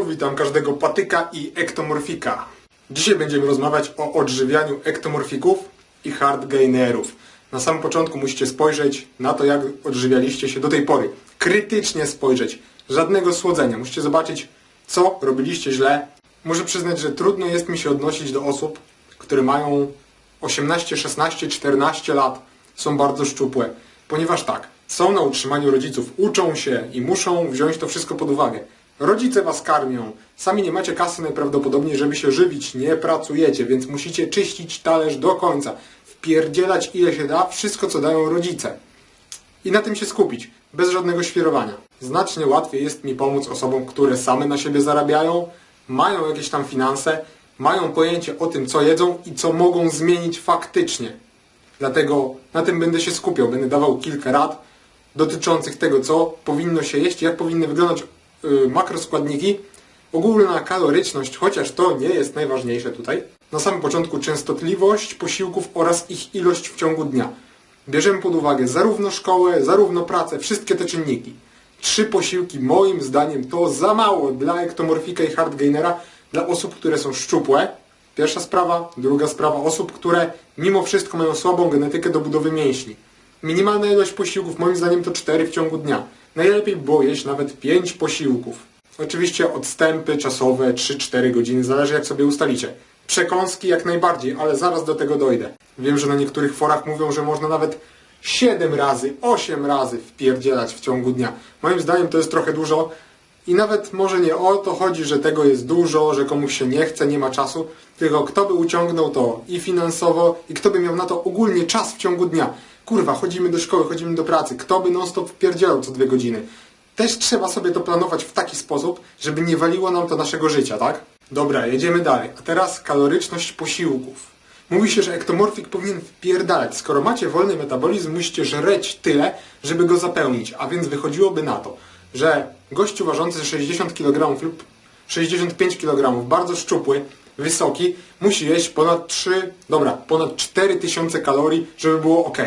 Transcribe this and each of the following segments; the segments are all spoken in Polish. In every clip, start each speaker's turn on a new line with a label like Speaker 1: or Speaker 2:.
Speaker 1: Witam każdego patyka i ektomorfika. Dzisiaj będziemy rozmawiać o odżywianiu ektomorfików i hardgainerów. Na samym początku musicie spojrzeć na to, jak odżywialiście się do tej pory. Krytycznie spojrzeć. Żadnego słodzenia. Musicie zobaczyć, co robiliście źle. Muszę przyznać, że trudno jest mi się odnosić do osób, które mają 18, 16, 14 lat. Są bardzo szczupłe. Ponieważ tak, są na utrzymaniu rodziców, uczą się i muszą wziąć to wszystko pod uwagę. Rodzice was karmią, sami nie macie kasy najprawdopodobniej, żeby się żywić, nie pracujecie, więc musicie czyścić talerz do końca, wpierdzielać ile się da, wszystko co dają rodzice. I na tym się skupić, bez żadnego świrowania. Znacznie łatwiej jest mi pomóc osobom, które same na siebie zarabiają, mają jakieś tam finanse, mają pojęcie o tym, co jedzą i co mogą zmienić faktycznie. Dlatego na tym będę się skupiał. Będę dawał kilka rad dotyczących tego, co powinno się jeść, jak powinny wyglądać makroskładniki, ogólna kaloryczność, chociaż to nie jest najważniejsze tutaj. Na samym początku częstotliwość posiłków oraz ich ilość w ciągu dnia. Bierzemy pod uwagę zarówno szkołę, zarówno pracę, wszystkie te czynniki. Trzy posiłki moim zdaniem to za mało dla ektomorfika i hardgainera, dla osób, które są szczupłe. Pierwsza sprawa. Druga sprawa osób, które mimo wszystko mają słabą genetykę do budowy mięśni. Minimalna ilość posiłków moim zdaniem to 4 w ciągu dnia. Najlepiej było jeść nawet 5 posiłków. Oczywiście odstępy czasowe 3-4 godziny, zależy jak sobie ustalicie. Przekąski jak najbardziej, ale zaraz do tego dojdę. Wiem, że na niektórych forach mówią, że można nawet 7 razy, 8 razy wpierdzielać w ciągu dnia. Moim zdaniem to jest trochę dużo i nawet może nie o to chodzi, że tego jest dużo, że komuś się nie chce, nie ma czasu, tylko kto by uciągnął to i finansowo i kto by miał na to ogólnie czas w ciągu dnia. Kurwa, chodzimy do szkoły, chodzimy do pracy, kto by non-stop wpierdzielał co dwie godziny. Też trzeba sobie to planować w taki sposób, żeby nie waliło nam to naszego życia, tak? Dobra, jedziemy dalej. A teraz kaloryczność posiłków. Mówi się, że ektomorfik powinien wpierdalać. Skoro macie wolny metabolizm, musicie żreć tyle, żeby go zapełnić. A więc wychodziłoby na to, że gościu ważący 60 kg lub 65 kg, bardzo szczupły, wysoki, musi jeść ponad 3, dobra, ponad 4000 kalorii, żeby było ok.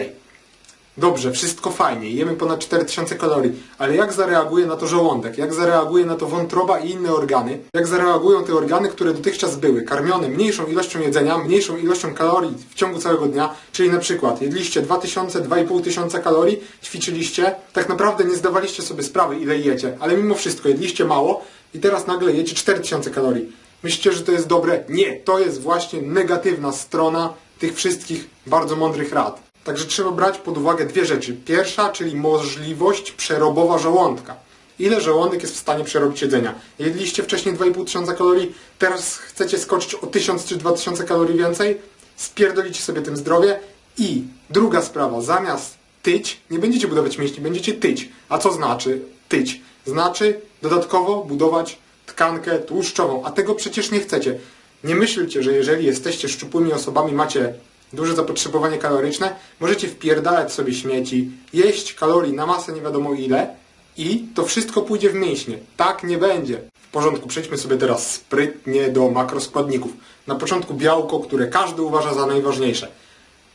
Speaker 1: Dobrze, wszystko fajnie, jemy ponad 4000 kalorii, ale jak zareaguje na to żołądek, jak zareaguje na to wątroba i inne organy, jak zareagują te organy, które dotychczas były karmione mniejszą ilością jedzenia, mniejszą ilością kalorii w ciągu całego dnia, czyli na przykład jedliście 2000, 2500 kalorii, ćwiczyliście, tak naprawdę nie zdawaliście sobie sprawy ile jecie, ale mimo wszystko jedliście mało i teraz nagle jecie 4000 kalorii. Myślicie, że to jest dobre? Nie, to jest właśnie negatywna strona tych wszystkich bardzo mądrych rad. Także trzeba brać pod uwagę dwie rzeczy. Pierwsza, czyli możliwość przerobowa żołądka. Ile żołądek jest w stanie przerobić jedzenia? Jedliście wcześniej 2500 kalorii, teraz chcecie skoczyć o 1000 czy 2000 kalorii więcej? Spierdolicie sobie tym zdrowie. I druga sprawa, zamiast tyć, nie będziecie budować mięśni, będziecie tyć. A co znaczy tyć? Znaczy dodatkowo budować tkankę tłuszczową, a tego przecież nie chcecie. Nie myślcie, że jeżeli jesteście szczupłymi osobami, macie duże zapotrzebowanie kaloryczne, możecie wpierdalać sobie śmieci, jeść kalorii na masę nie wiadomo ile i to wszystko pójdzie w mięśnie. Tak nie będzie. W porządku, przejdźmy sobie teraz sprytnie do makroskładników. Na początku białko, które każdy uważa za najważniejsze.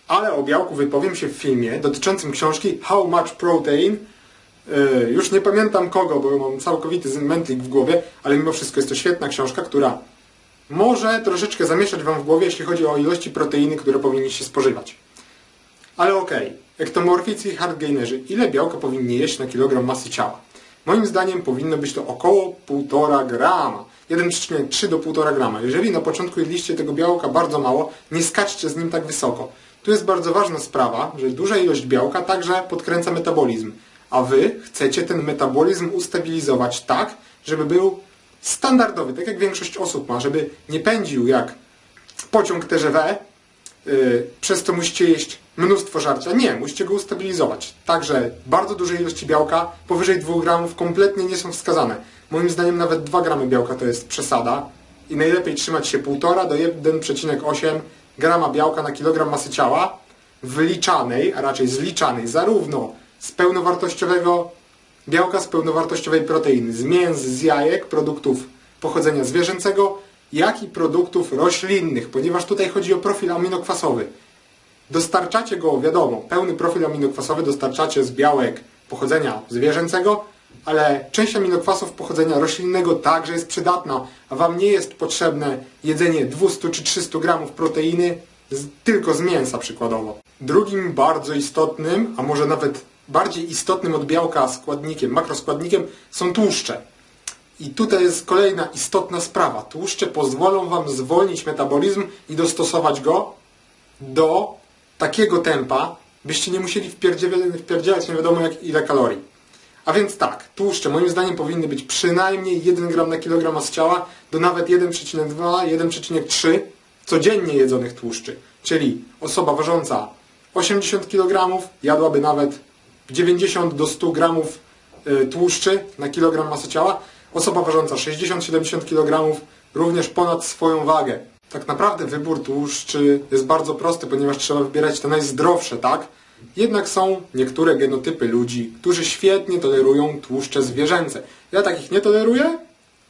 Speaker 1: Ale o białku wypowiem się w filmie dotyczącym książki How Much Protein. Yy, już nie pamiętam kogo, bo mam całkowity mętlik w głowie, ale mimo wszystko jest to świetna książka, która może troszeczkę zamieszać Wam w głowie, jeśli chodzi o ilości proteiny, które powinniście spożywać. Ale okej, okay. ektomorficy i hardgainerzy, ile białka powinni jeść na kilogram masy ciała? Moim zdaniem powinno być to około 1,5 grama. 1,3 do 1,5 grama. Jeżeli na początku jedliście tego białka bardzo mało, nie skaczcie z nim tak wysoko. Tu jest bardzo ważna sprawa, że duża ilość białka także podkręca metabolizm. A Wy chcecie ten metabolizm ustabilizować tak, żeby był standardowy, tak jak większość osób ma, żeby nie pędził jak pociąg TGV, yy, przez to musicie jeść mnóstwo żarcia. Nie, musicie go ustabilizować. Także bardzo duże ilości białka, powyżej 2 gramów, kompletnie nie są wskazane. Moim zdaniem nawet 2 gramy białka to jest przesada i najlepiej trzymać się 1,5 do 1,8 grama białka na kilogram masy ciała, wyliczanej, a raczej zliczanej zarówno z pełnowartościowego białka z pełnowartościowej proteiny, z mięs, z jajek, produktów pochodzenia zwierzęcego, jak i produktów roślinnych, ponieważ tutaj chodzi o profil aminokwasowy. Dostarczacie go, wiadomo, pełny profil aminokwasowy dostarczacie z białek pochodzenia zwierzęcego, ale część aminokwasów pochodzenia roślinnego także jest przydatna, a Wam nie jest potrzebne jedzenie 200 czy 300 gramów proteiny z, tylko z mięsa przykładowo. Drugim bardzo istotnym, a może nawet bardziej istotnym od białka składnikiem, makroskładnikiem są tłuszcze. I tutaj jest kolejna istotna sprawa. Tłuszcze pozwolą Wam zwolnić metabolizm i dostosować go do takiego tempa, byście nie musieli wpierdzielać, nie wiadomo jak ile kalorii. A więc tak, tłuszcze moim zdaniem powinny być przynajmniej 1 gram na kilogram masy ciała do nawet 1,2, 1,3 codziennie jedzonych tłuszczy. Czyli osoba ważąca 80 kg jadłaby nawet 90 do 100 gramów y, tłuszczy na kilogram masy ciała. Osoba ważąca 60-70 kg również ponad swoją wagę. Tak naprawdę wybór tłuszczy jest bardzo prosty, ponieważ trzeba wybierać te najzdrowsze, tak? Jednak są niektóre genotypy ludzi, którzy świetnie tolerują tłuszcze zwierzęce. Ja takich nie toleruję,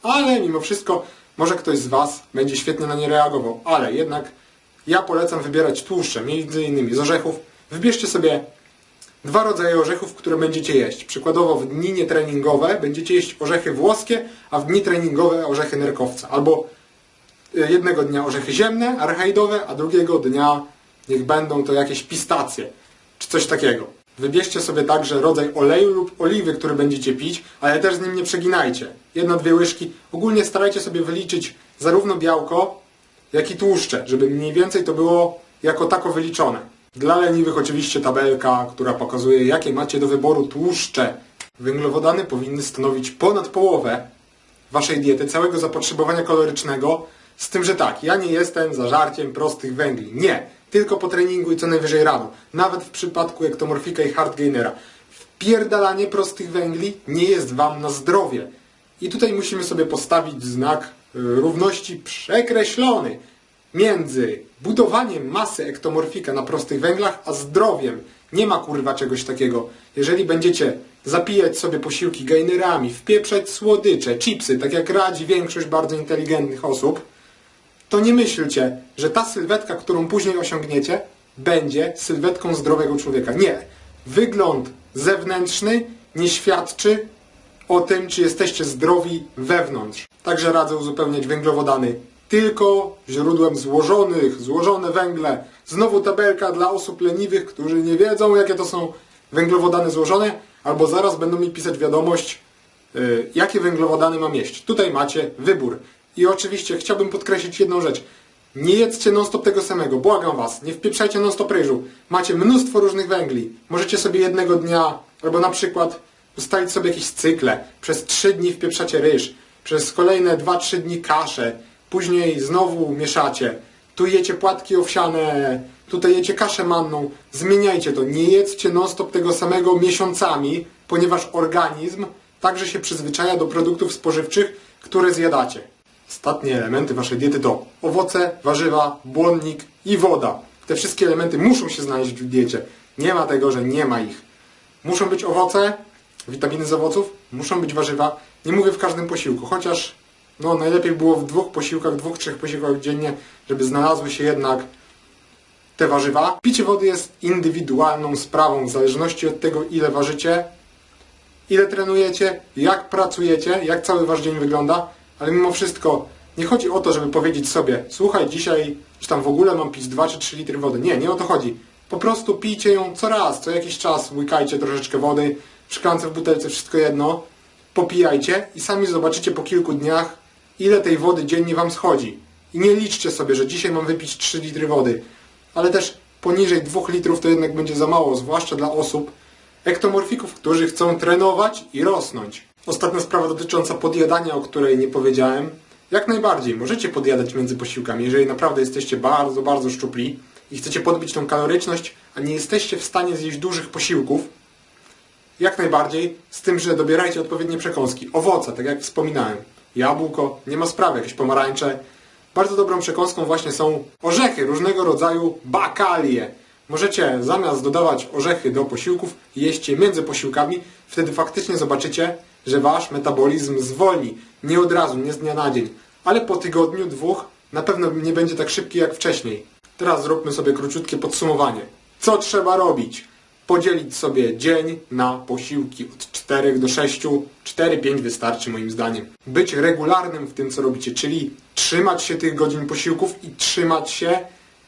Speaker 1: ale mimo wszystko może ktoś z Was będzie świetnie na nie reagował. Ale jednak ja polecam wybierać tłuszcze, między innymi z orzechów. Wybierzcie sobie dwa rodzaje orzechów, które będziecie jeść. Przykładowo w dni nietreningowe będziecie jeść orzechy włoskie, a w dni treningowe orzechy nerkowca. Albo y, jednego dnia orzechy ziemne, archaidowe, a drugiego dnia niech będą to jakieś pistacje, czy coś takiego. Wybierzcie sobie także rodzaj oleju lub oliwy, który będziecie pić, ale też z nim nie przeginajcie. Jedna, dwie łyżki. Ogólnie starajcie sobie wyliczyć zarówno białko, jak i tłuszcze, żeby mniej więcej to było jako tako wyliczone. Dla leniwych oczywiście tabelka, która pokazuje jakie macie do wyboru tłuszcze. Węglowodany powinny stanowić ponad połowę waszej diety, całego zapotrzebowania kalorycznego, z tym, że tak, ja nie jestem zażarciem prostych węgli. Nie, tylko po treningu i co najwyżej rano. Nawet w przypadku ektomorfika i hardgainera. Wpierdalanie prostych węgli nie jest wam na zdrowie. I tutaj musimy sobie postawić znak y, równości przekreślony między budowaniem masy ektomorfika na prostych węglach, a zdrowiem. Nie ma kurwa czegoś takiego. Jeżeli będziecie zapijać sobie posiłki gainerami, wpieprzać słodycze, chipsy, tak jak radzi większość bardzo inteligentnych osób, to nie myślcie, że ta sylwetka, którą później osiągniecie, będzie sylwetką zdrowego człowieka. Nie. Wygląd zewnętrzny nie świadczy o tym, czy jesteście zdrowi wewnątrz. Także radzę uzupełniać węglowodany tylko źródłem złożonych, złożone węgle. Znowu tabelka dla osób leniwych, którzy nie wiedzą, jakie to są węglowodany złożone, albo zaraz będą mi pisać wiadomość, yy, jakie węglowodany mam jeść. Tutaj macie wybór. I oczywiście chciałbym podkreślić jedną rzecz. Nie jedzcie non-stop tego samego, błagam was, nie wpieprzajcie non-stop ryżu. Macie mnóstwo różnych węgli. Możecie sobie jednego dnia, albo na przykład ustalić sobie jakieś cykle. Przez 3 dni wpieprzacie ryż, przez kolejne 2-3 dni kaszę, później znowu mieszacie. Tu jecie płatki owsiane, tutaj jecie kaszę manną. Zmieniajcie to. Nie jedzcie non-stop tego samego miesiącami, ponieważ organizm także się przyzwyczaja do produktów spożywczych, które zjadacie. Ostatnie elementy waszej diety to owoce, warzywa, błonnik i woda. Te wszystkie elementy muszą się znaleźć w diecie. Nie ma tego, że nie ma ich. Muszą być owoce, witaminy z owoców, muszą być warzywa. Nie mówię w każdym posiłku, chociaż no, najlepiej było w dwóch posiłkach, dwóch, trzech posiłkach dziennie, żeby znalazły się jednak te warzywa. Picie wody jest indywidualną sprawą, w zależności od tego, ile ważycie, ile trenujecie, jak pracujecie, jak cały wasz dzień wygląda, ale mimo wszystko nie chodzi o to, żeby powiedzieć sobie, słuchaj, dzisiaj, czy tam w ogóle mam pić 2 czy 3 litry wody. Nie, nie o to chodzi. Po prostu pijcie ją co raz, co jakiś czas, łykajcie troszeczkę wody, w szklance, w butelce, wszystko jedno, popijajcie i sami zobaczycie po kilku dniach, ile tej wody dziennie Wam schodzi. I nie liczcie sobie, że dzisiaj mam wypić 3 litry wody, ale też poniżej 2 litrów to jednak będzie za mało, zwłaszcza dla osób ektomorfików, którzy chcą trenować i rosnąć. Ostatnia sprawa dotycząca podjadania, o której nie powiedziałem. Jak najbardziej, możecie podjadać między posiłkami, jeżeli naprawdę jesteście bardzo, bardzo szczupli i chcecie podbić tą kaloryczność, a nie jesteście w stanie zjeść dużych posiłków, jak najbardziej, z tym, że dobierajcie odpowiednie przekąski. Owoce, tak jak wspominałem. Jabłko, nie ma sprawy, jakieś pomarańcze. Bardzo dobrą przekąską właśnie są orzechy, różnego rodzaju bakalie. Możecie zamiast dodawać orzechy do posiłków, jeść je między posiłkami. Wtedy faktycznie zobaczycie, że wasz metabolizm zwolni. Nie od razu, nie z dnia na dzień. Ale po tygodniu, dwóch na pewno nie będzie tak szybki jak wcześniej. Teraz zróbmy sobie króciutkie podsumowanie. Co trzeba robić? Podzielić sobie dzień na posiłki od 4 do 6, 4-5 wystarczy moim zdaniem. Być regularnym w tym co robicie, czyli trzymać się tych godzin posiłków i trzymać się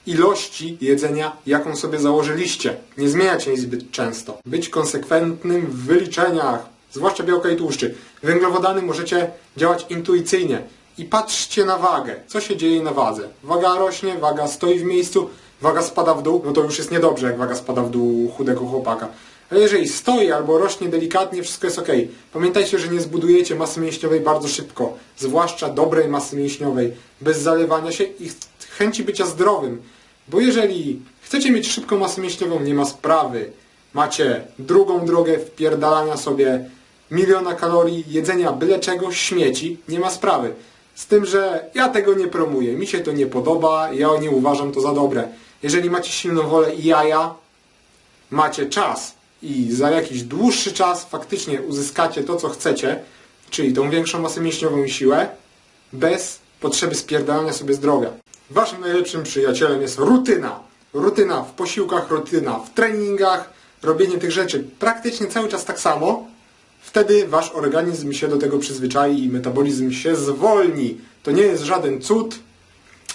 Speaker 1: ilości jedzenia, jaką sobie założyliście. Nie zmieniać jej zbyt często. Być konsekwentnym w wyliczeniach, zwłaszcza białka i tłuszczy. Węglowodany możecie działać intuicyjnie i patrzcie na wagę. Co się dzieje na wadze? Waga rośnie, waga stoi w miejscu, waga spada w dół, no to już jest niedobrze, jak waga spada w dół chudego chłopaka. Ale jeżeli stoi albo rośnie delikatnie, wszystko jest ok. Pamiętajcie, że nie zbudujecie masy mięśniowej bardzo szybko, zwłaszcza dobrej masy mięśniowej, bez zalewania się i ch- chęci bycia zdrowym. Bo jeżeli chcecie mieć szybką masę mięśniową, nie ma sprawy. Macie drugą drogę wpierdalania sobie miliona kalorii, jedzenia byle czego, śmieci, nie ma sprawy. Z tym, że ja tego nie promuję, mi się to nie podoba, ja nie uważam to za dobre. Jeżeli macie silną wolę i jaja, macie czas i za jakiś dłuższy czas faktycznie uzyskacie to, co chcecie, czyli tą większą masę mięśniową i siłę, bez potrzeby spierdalania sobie zdrowia. Waszym najlepszym przyjacielem jest rutyna. Rutyna w posiłkach, rutyna w treningach, robienie tych rzeczy praktycznie cały czas tak samo. Wtedy wasz organizm się do tego przyzwyczai i metabolizm się zwolni. To nie jest żaden cud,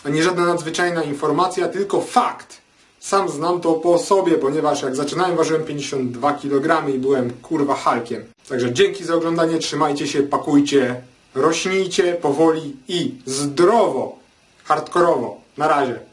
Speaker 1: ani żadna nadzwyczajna informacja, tylko fakt. Sam znam to po sobie, ponieważ jak zaczynałem ważyłem 52 kg i byłem kurwa halkiem. Także dzięki za oglądanie, trzymajcie się, pakujcie, rośnijcie powoli i zdrowo, hardkorowo. Na razie.